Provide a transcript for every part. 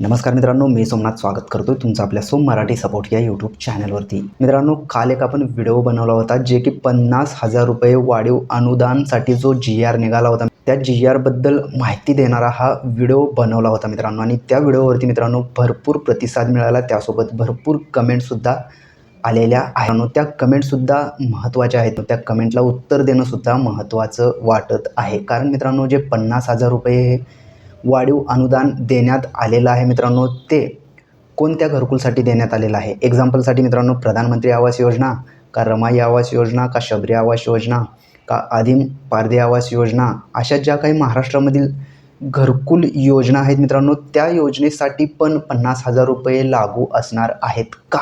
नमस्कार मित्रांनो मी सोमनाथ स्वागत करतोय तुमचं आपल्या सोम मराठी सपोर्ट या यूट्यूब चॅनलवरती मित्रांनो काल एक आपण व्हिडिओ बनवला होता जे की पन्नास हजार रुपये वाढीव अनुदानसाठी जो जी आर निघाला होता. त्या जी आरबद्दल माहिती देणारा हा व्हिडिओ बनवला होता मित्रांनो. आणि त्या व्हिडिओवरती मित्रांनो भरपूर प्रतिसाद मिळाला. त्यासोबत भरपूर कमेंटसुद्धा आलेल्या आहे त्या कमेंटसुद्धा महत्त्वाच्या आहेत. त्या कमेंटला उत्तर देणंसुद्धा महत्त्वाचं वाटत आहे. कारण मित्रांनो जे पन्नास हजार रुपये हे वाढीव अनुदान देण्यात आलेलं आहे मित्रांनो. ते कोणत्या घरकुलसाठी देण्यात आलेलं आहे? एक्झाम्पलसाठी मित्रांनो प्रधानमंत्री आवास योजना का रमाई आवास योजना का शबरी आवास योजना का आदिम पारधी आवास योजना अशा ज्या काही महाराष्ट्रामधील घरकुल योजना आहेत मित्रांनो त्या योजनेसाठी पण पन्नास हजार रुपये लागू असणार आहेत का?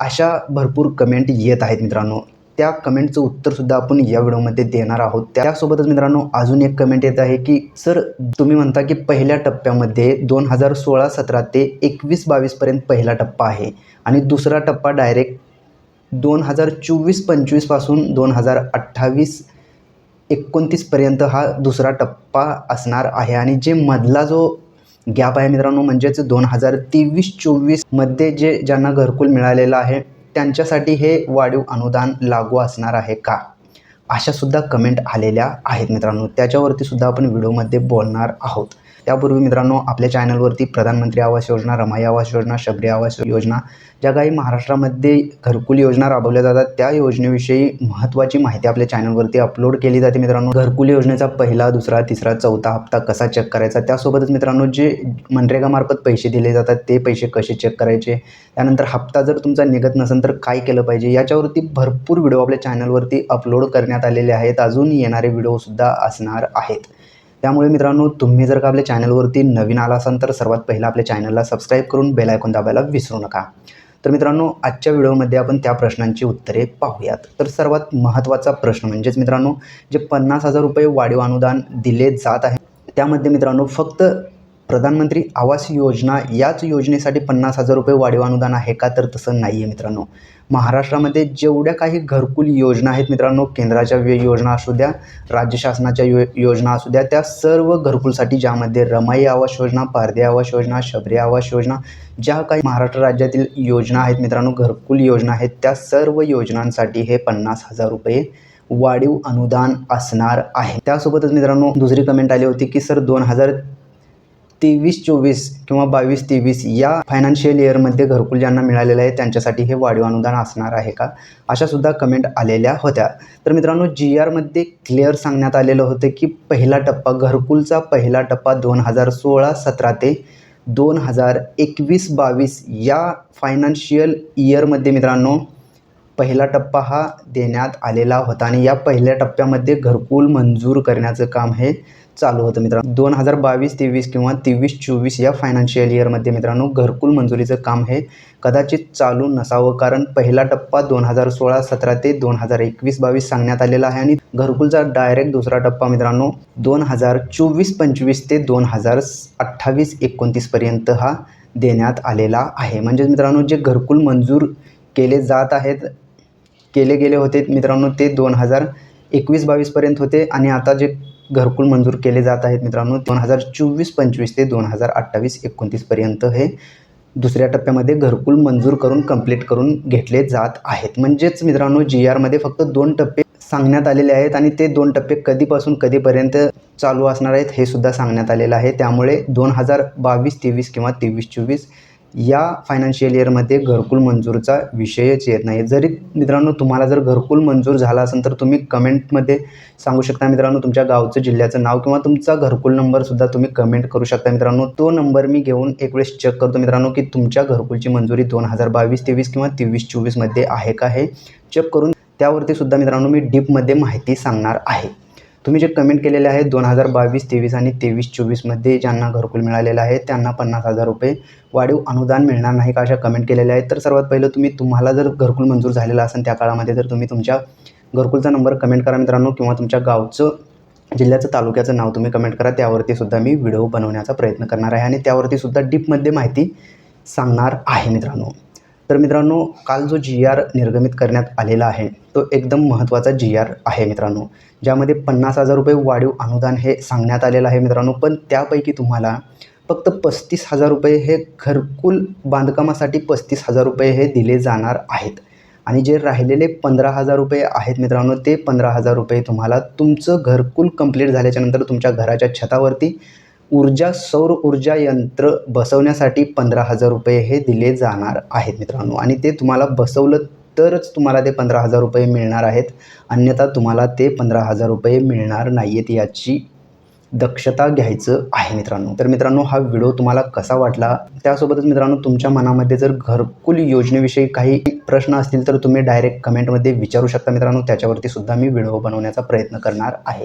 अशा भरपूर कमेंट येत आहेत मित्रांनो. त्या कमेंटचं उत्तरसुद्धा आपण या व्हिडिओमध्ये देणार आहोत. त्यासोबतच मित्रांनो अजून एक कमेंट येत आहे की सर तुम्ही म्हणता की पहिल्या टप्प्यामध्ये दोन हजार सोळा सतरा ते एकवीस बावीसपर्यंत पहिला टप्पा आहे आणि दुसरा टप्पा डायरेक्ट दोन हजार चोवीस पंचवीसपासून दोन हजार अठ्ठावीस एकोणतीसपर्यंत हा दुसरा टप्पा असणार आहे. आणि जे मधला जो गॅप आहे मित्रांनो म्हणजेच दोन हजार तेवीस चोवीसमध्ये जे ज्यांना घरकुल मिळालेलं आहे त्यांच्यासाठी हे वाढीव अनुदान लागू असणार आहे का? अशासुद्धा कमेंट आलेल्या आहेत मित्रांनो. त्याच्यावरती सुद्धा आपण व्हिडिओमध्ये बोलणार आहोत. त्यापूर्वी मित्रांनो आपल्या चॅनलवरती प्रधानमंत्री आवास योजना रमाई आवास योजना शबरी आवास योजना ज्या काही महाराष्ट्रामध्ये घरकुल योजना राबवल्या जातात त्या योजनेविषयी महत्त्वाची माहिती आपल्या चॅनलवरती अपलोड केली जाते मित्रांनो. घरकुल योजनेचा पहिला दुसरा तिसरा चौथा हप्ता कसा चेक करायचा? त्यासोबतच मित्रांनो जे मनरेगामार्फत पैसे दिले जातात ते पैसे कसे चेक करायचे? त्यानंतर हप्ता जर तुमचा निघत नसेल तर काय केलं पाहिजे? याच्यावरती भरपूर व्हिडिओ आपल्या चॅनलवरती अपलोड करण्यात आलेले आहेत. अजून येणारे व्हिडिओसुद्धा असणार आहेत. त्यामुळे मित्रांनो तुम्ही जर का आपल्या चॅनलवरती नवीन आला असाल तर सर्वात पहिला आपल्या चॅनलला सबस्क्राईब करून बेल आयकॉन दाबायला विसरू नका. तर मित्रांनो आजच्या व्हिडिओमध्ये आपण त्या प्रश्नांची उत्तरे पाहूयात. तर सर्वात महत्त्वाचा प्रश्न म्हणजेच मित्रांनो जे पन्नास हजार रुपये वाढीव अनुदान दिले जात आहे त्यामध्ये मित्रांनो फक्त प्रधानमंत्री आवास योजना याच योजनेसाठी पन्नास हजार रुपये वाढीव अनुदान आहे का? तर तसं नाही आहे मित्रांनो. महाराष्ट्रामध्ये जेवढ्या काही घरकुल योजना आहेत मित्रांनो केंद्राच्या योजना असू द्या राज्य शासनाच्या यो योजना असू द्या त्या सर्व घरकुलसाठी ज्यामध्ये रमाई आवास योजना पारधी आवास योजना शबरी आवास योजना ज्या काही महाराष्ट्र राज्यातील योजना आहेत मित्रांनो घरकुल योजना आहेत त्या सर्व योजनांसाठी हे पन्नास हजार रुपये वाढीव अनुदान असणार आहे. त्यासोबतच मित्रांनो दुसरी कमेंट आली होती की सर दोन हजार तेवीस चोवीस किंवा बावीस तेवीस या फायनान्शियल इयरमध्ये घरकुल ज्यांना मिळालेलं आहे त्यांच्यासाठी हे वाढीव अनुदान असणार आहे का? अशासुद्धा कमेंट आलेल्या होत्या. तर मित्रांनो जी आरमध्ये क्लिअर सांगण्यात आलेलं होतं की पहिला टप्पा घरकुलचा पहिला टप्पा दोन हजार सोळा सतरा ते दोन हजार एकवीस बावीस या फायनान्शियल इयरमध्ये मित्रांनो पहिला टप्पा हा देण्यात आलेला होता आणि या पहिल्या टप्प्यामध्ये घरकुल मंजूर करण्याचं काम हे चालू होतं मित्रांनो. दोन हजार बावीस तेवीस किंवा तेवीस चोवीस या फायनान्शियल इयरमध्ये मित्रांनो घरकुल मंजुरीचं काम हे कदाचित चालू नसावं कारण पहिला टप्पा दोन हजार सोळा सतरा ते दोन हजार एकवीस बावीस सांगण्यात आलेला आहे आणि घरकुलचा डायरेक्ट दुसरा टप्पा मित्रांनो दोन हजार चोवीस पंचवीस ते दोन हजार अठ्ठावीस एकोणतीसपर्यंत हा देण्यात आलेला आहे. म्हणजेच मित्रांनो जे घरकुल मंजूर केले जात आहेत केले गेले होते. मित्रांनो ते दोन हजार एकवीस बावीसपर्यंत होते आणि आता जे घरकुल मंजूर केले जात आहेत मित्रांनो दोन हजार चोवीस पंचवीस ते दोन हजार अठ्ठावीस एकोणतीसपर्यंत हे दुसऱ्या टप्प्यामध्ये घरकुल मंजूर करून कंप्लीट करून घेतले जात आहेत. म्हणजेच मित्रांनो जी आरमध्ये फक्त दोन टप्पे सांगण्यात आलेले आहेत आणि ते दोन टप्पे कधीपासून कधीपर्यंत चालू असणार आहेत हे सुद्धा सांगण्यात आलेलं आहे. त्यामुळे दोन हजार बावीस तेवीस किंवा तेवीस चोवीस या फायनान्शियल इयरमध्ये घरकुल मंजूरचा विषयच येत नाही जरी मित्रांनो तुम्हाला जर घरकुल मंजूर झाला असेल तर तुम्ही कमेंटमध्ये सांगू शकता मित्रांनो तुमच्या गावचं जिल्ह्याचं नाव किंवा तुमचा घरकुल नंबरसुद्धा तुम्ही कमेंट करू शकता मित्रांनो. तो नंबर मी घेऊन एक वेळेस चेक करतो मित्रांनो की तुमच्या घरकुलची मंजुरी दोन हजार बावीस तेवीस किंवा तेवीस चोवीसमध्ये आहे का हे चेक करून त्यावरती सुद्धा मित्रांनो मी डीपमध्ये माहिती सांगणार आहे. तुम्ही जे कमेंट केलेले आहेत दोन हजार बावीस तेवीस आणि तेवीस चोवीसमध्ये ज्यांना घरकुल मिळालेलं आहे त्यांना पन्नास हजार रुपये वाढीव अनुदान मिळणार नाही का अशा कमेंट केलेल्या आहेत. तर सर्वात पहिलं तुम्ही तुम्हाला जर घरकुल मंजूर झालेलं असेल त्या काळामध्ये तर तुम्ही तुमच्या घरकुलचा नंबर कमेंट करा मित्रांनो किंवा तुमच्या गावचं जिल्ह्याचं तालुक्याचं नाव तुम्ही कमेंट करा. त्यावरती सुद्धा मी व्हिडिओ बनवण्याचा प्रयत्न करणार आहे आणि त्यावरती सुद्धा डीपमध्ये माहिती सांगणार आहे मित्रांनो. तर मित्रांनो काल जो जी आर निर्गमित करण्यात आलेला आहे तो एकदम महत्त्वाचा जी आर आहे मित्रांनो. ज्यामध्ये पन्नास हजार रुपये वाढीव अनुदान हे सांगण्यात आलेलं आहे मित्रांनो. पण त्यापैकी तुम्हाला फक्त पस्तीस हजार रुपये हे घरकुल बांधकामासाठी पस्तीस हजार रुपये हे दिले जाणार आहेत. आणि जे राहिलेले पंधरा हजार रुपये आहेत मित्रांनो ते पंधरा हजार रुपये तुम्हाला तुमचं घरकुल कंप्लीट झाल्याच्यानंतर तुमच्या घराच्या छतावरती ऊर्जा सौर ऊर्जा यंत्र बसवण्यासाठी पंधरा हजार रुपये हे दिले जाणार आहेत मित्रांनो. आणि ते तुम्हाला बसवलं तरच तुम्हाला ते पंधरा हजार रुपये मिळणार आहेत. अन्यथा तुम्हाला ते पंधरा हजार रुपये मिळणार नाही आहेत याची दक्षता घ्यायचं आहे मित्रांनो. तर मित्रांनो हा व्हिडिओ तुम्हाला कसा वाटला? त्यासोबतच मित्रांनो तुमच्या मनामध्ये जर घरकुल योजनेविषयी काही प्रश्न असतील तर तुम्ही डायरेक्ट कमेंटमध्ये विचारू शकता मित्रांनो. त्याच्यावरती सुद्धा मी व्हिडिओ बनवण्याचा प्रयत्न करणार आहे.